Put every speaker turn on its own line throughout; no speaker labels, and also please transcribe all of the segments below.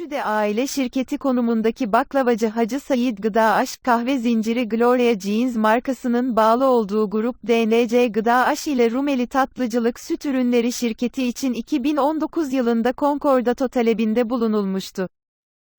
Üçü aile şirketi konumundaki baklavacı Hacı Sayit Gıda Aşk kahve zinciri Gloria Jeans markasının bağlı olduğu grup DNC Gıda Aş ile Rumeli Tatlıcılık Süt Ürünleri şirketi için 2019 yılında konkordato talebinde bulunulmuştu.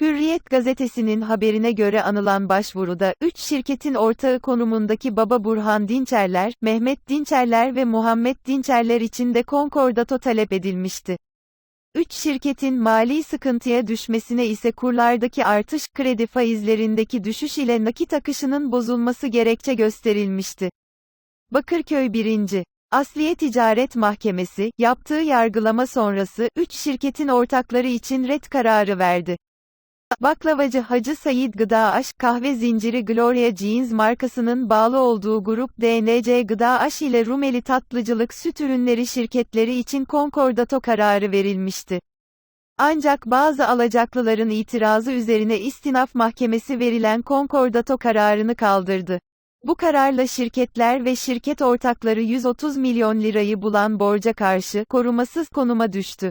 Hürriyet gazetesinin haberine göre anılan başvuruda, üç şirketin ortağı konumundaki Baba Burhan Dinçerler, Mehmet Dinçerler ve Muhammed Dinçerler için de konkordato talep edilmişti. Üç şirketin mali sıkıntıya düşmesine ise kurlardaki artış, kredi faizlerindeki düşüş ile nakit akışının bozulması gerekçe gösterilmişti. Bakırköy 1. Asliye Ticaret Mahkemesi, yaptığı yargılama sonrası, üç şirketin ortakları için red kararı verdi. Baklavacı Hacı Sayit Gıda Aş, kahve zinciri Gloria Jeans markasının bağlı olduğu grup DNC Gıda Aş ile Rumeli Tatlıcılık Süt Ürünleri şirketleri için konkordato kararı verilmişti. Ancak bazı alacaklıların itirazı üzerine istinaf mahkemesi verilen konkordato kararını kaldırdı. Bu kararla şirketler ve şirket ortakları 130 milyon lirayı bulan borca karşı korumasız konuma düştü.